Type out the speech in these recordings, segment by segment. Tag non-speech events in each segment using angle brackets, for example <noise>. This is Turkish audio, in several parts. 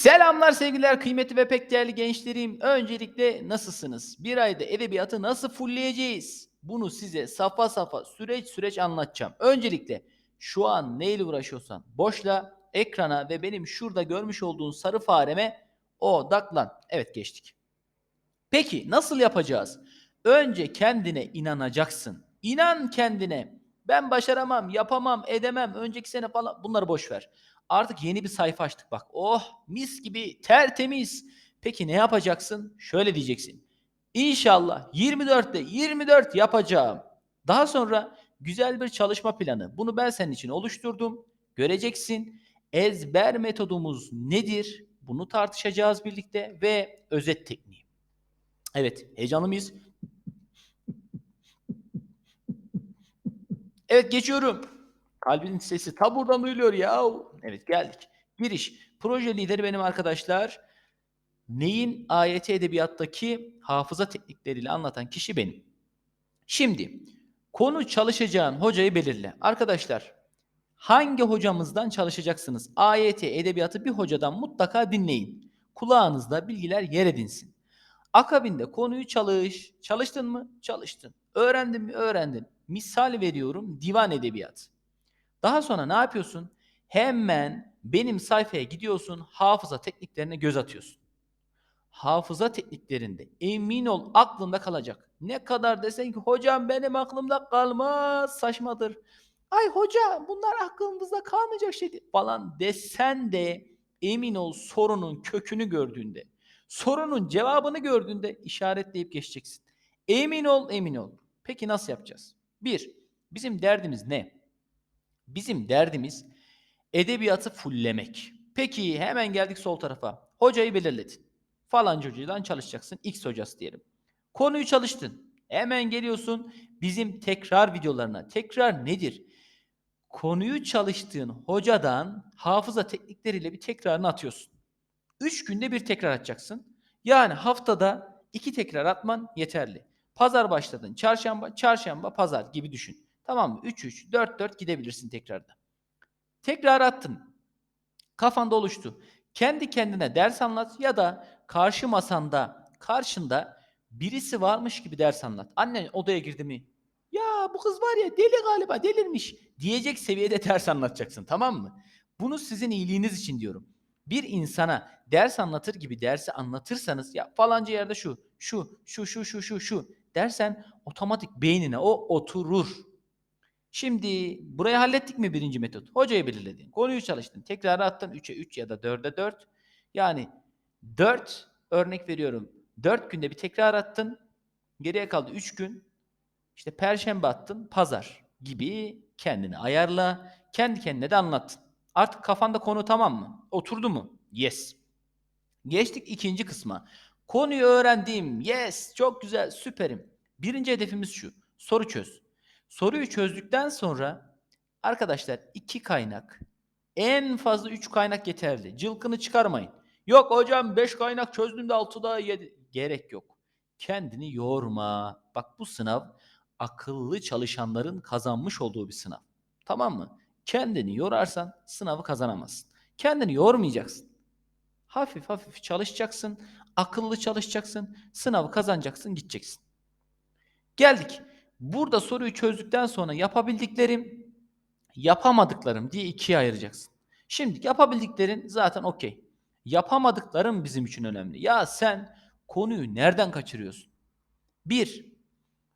Selamlar sevgiler kıymetli ve pek değerli gençlerim. Öncelikle nasılsınız? Bir ayda edebiyatı nasıl fullleyeceğiz? Bunu size safa safa süreç süreç anlatacağım. Öncelikle şu an neyle uğraşıyorsan boşla ekrana ve benim şurada görmüş olduğun sarı fareme odaklan. Evet geçtik. Peki nasıl yapacağız? Önce kendine inanacaksın. İnan kendine. Ben başaramam, yapamam, edemem. Önceki sene falan bunları boş ver. Artık yeni bir sayfa açtık bak. Oh mis gibi tertemiz. Peki ne yapacaksın? Şöyle diyeceksin. İnşallah 24'te 24 yapacağım. Daha sonra güzel bir çalışma planı. Bunu ben senin için oluşturdum. Göreceksin. Ezber metodumuz nedir? Bunu tartışacağız birlikte ve özet tekniği. Evet, heyecanlı mıyız? Evet geçiyorum. Kalbin sesi ta buradan duyuluyor ya. Evet geldik. Giriş. Proje lideri benim arkadaşlar. Neyin AYT edebiyattaki hafıza teknikleriyle anlatan kişi benim. Şimdi konu çalışacağın hocayı belirle. Arkadaşlar hangi hocamızdan çalışacaksınız? AYT edebiyatı bir hocadan mutlaka dinleyin. Kulağınızda bilgiler yer edinsin. Akabinde konuyu çalış. Çalıştın mı? Çalıştın. Öğrendin mi? Öğrendin. Misal veriyorum divan edebiyatı. Daha sonra ne yapıyorsun? Hemen benim sayfaya gidiyorsun, hafıza tekniklerine göz atıyorsun. Hafıza tekniklerinde emin ol aklında kalacak. Ne kadar desen ki hocam benim aklımda kalmaz saçmadır. Ay hoca bunlar aklımızda kalmayacak şey falan desen de emin ol sorunun kökünü gördüğünde, sorunun cevabını gördüğünde işaretleyip geçeceksin. Emin ol, emin ol. Peki nasıl yapacağız? Bir, bizim derdimiz ne? Bizim derdimiz edebiyatı fullemek. Peki hemen geldik sol tarafa. Hocayı belirledin. Falanca hocadan çalışacaksın. X hocası diyelim. Konuyu çalıştın. Hemen geliyorsun bizim tekrar videolarına. Tekrar nedir? Konuyu çalıştığın hocadan hafıza teknikleriyle bir tekrarını atıyorsun. Üç günde bir tekrar atacaksın. Yani haftada iki tekrar atman yeterli. Pazar başladın. Çarşamba, çarşamba, pazar gibi düşün. Tamam mı? 3-3, 4-4 gidebilirsin tekrarda. Tekrar attın. Kafanda oluştu. Kendi kendine ders anlat ya da karşı masanda, karşında birisi varmış gibi ders anlat. Annen odaya girdi mi? Ya bu kız var ya deli galiba delirmiş diyecek seviyede <laughs> ders anlatacaksın tamam mı? Bunu sizin iyiliğiniz için diyorum. Bir insana ders anlatır gibi dersi anlatırsanız ya falanca yerde şu, şu, şu, şu, şu, şu, şu dersen otomatik beynine o oturur. Şimdi burayı hallettik mi birinci metot? Hocayı belirledin. Konuyu çalıştın. Tekrar attın 3'e 3 ya da 4'e 4. Yani 4 örnek veriyorum. 4 günde bir tekrar attın. Geriye kaldı 3 gün. İşte perşembe attın, pazar gibi kendini ayarla. Kendi kendine de anlattın. Artık kafanda konu tamam mı? Oturdu mu? Yes. Geçtik ikinci kısma. Konuyu öğrendim. Yes. Çok güzel. Süperim. Birinci hedefimiz şu. Soru çöz. Soruyu çözdükten sonra arkadaşlar iki kaynak en fazla üç kaynak yeterli. Cılkını çıkarmayın. Yok hocam beş kaynak çözdüm de altıda yedi. Gerek yok. Kendini yorma. Bak bu sınav akıllı çalışanların kazanmış olduğu bir sınav. Tamam mı? Kendini yorarsan sınavı kazanamazsın. Kendini yormayacaksın. Hafif hafif çalışacaksın. Akıllı çalışacaksın. Sınavı kazanacaksın, gideceksin. Geldik. Burada soruyu çözdükten sonra yapabildiklerim, yapamadıklarım diye ikiye ayıracaksın. Şimdi yapabildiklerin zaten okey. Yapamadıklarım bizim için önemli. Ya sen konuyu nereden kaçırıyorsun? Bir,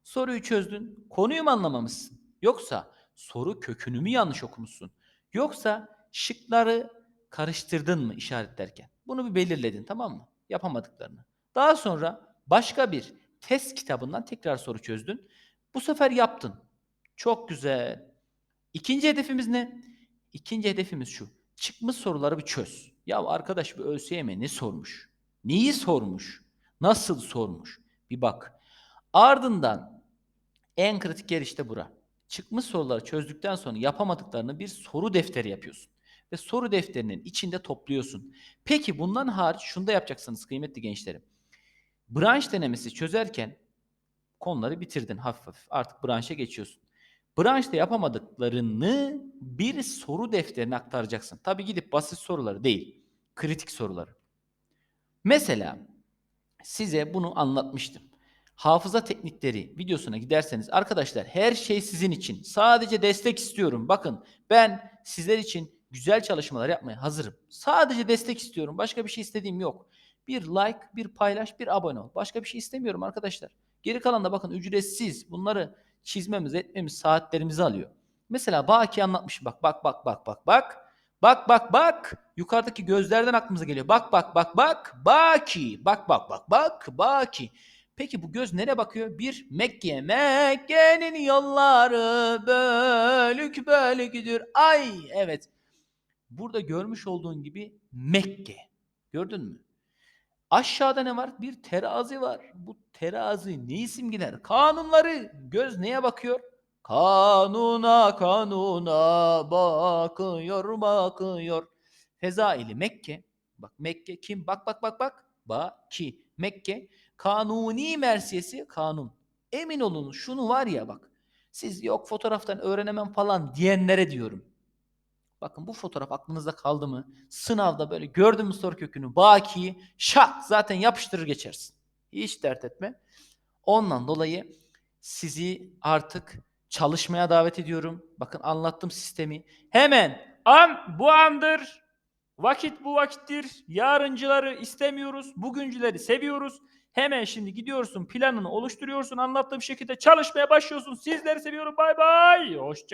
soruyu çözdün, konuyu mu anlamamışsın? Yoksa soru kökünü mü yanlış okumuşsun? Yoksa şıkları karıştırdın mı işaretlerken? Bunu bir belirledin tamam mı? Yapamadıklarını. Daha sonra başka bir test kitabından tekrar soru çözdün. Bu sefer yaptın. Çok güzel. İkinci hedefimiz ne? İkinci hedefimiz şu. Çıkmış soruları bir çöz. Ya arkadaş bir ÖSYM ne sormuş? Neyi sormuş? Nasıl sormuş? Bir bak. Ardından en kritik yer işte bura. Çıkmış soruları çözdükten sonra yapamadıklarını bir soru defteri yapıyorsun. Ve soru defterinin içinde topluyorsun. Peki bundan hariç şunu da yapacaksınız kıymetli gençlerim. Branş denemesi çözerken konuları bitirdin hafif hafif. Artık branşa geçiyorsun. Branşta yapamadıklarını bir soru defterine aktaracaksın. Tabi gidip basit soruları değil. Kritik soruları. Mesela size bunu anlatmıştım. Hafıza teknikleri videosuna giderseniz arkadaşlar her şey sizin için. Sadece destek istiyorum. Bakın ben sizler için güzel çalışmalar yapmaya hazırım. Sadece destek istiyorum. Başka bir şey istediğim yok. Bir like, bir paylaş, bir abone ol. Başka bir şey istemiyorum arkadaşlar. Geri kalan da bakın ücretsiz. Bunları çizmemiz, etmemiz saatlerimizi alıyor. Mesela Baki anlatmış. Bak bak bak bak bak bak. Bak bak bak. Yukarıdaki gözlerden aklımıza geliyor. Bak bak bak bak. Baki. Bak bak bak bak. Baki. Peki bu göz nereye bakıyor? Bir Mekke'ye. Mekke'nin yolları bölük bölükdür. Ay evet. Burada görmüş olduğun gibi Mekke. Gördün mü? Aşağıda ne var? Bir terazi var. Bu terazi ne isim gider? Kanunları. Göz neye bakıyor? Kanuna kanuna bakıyor bakıyor. Fezaili Mekke. Bak Mekke kim? Bak bak bak bak. Baki. Mekke. Kanuni mersiyesi kanun. Emin olun şunu var ya bak. Siz yok fotoğraftan öğrenemem falan diyenlere diyorum. Bakın bu fotoğraf aklınızda kaldı mı? Sınavda böyle gördün mü soru kökünü, bakiyi şak zaten yapıştırır geçersin. Hiç dert etme. Ondan dolayı sizi artık çalışmaya davet ediyorum. Bakın anlattım sistemi. Hemen an bu andır. Vakit bu vakittir. Yarıncıları istemiyoruz. Bugüncüleri seviyoruz. Hemen şimdi gidiyorsun planını oluşturuyorsun. Anlattığım şekilde çalışmaya başlıyorsun. Sizleri seviyorum. Bay bay. Hoşça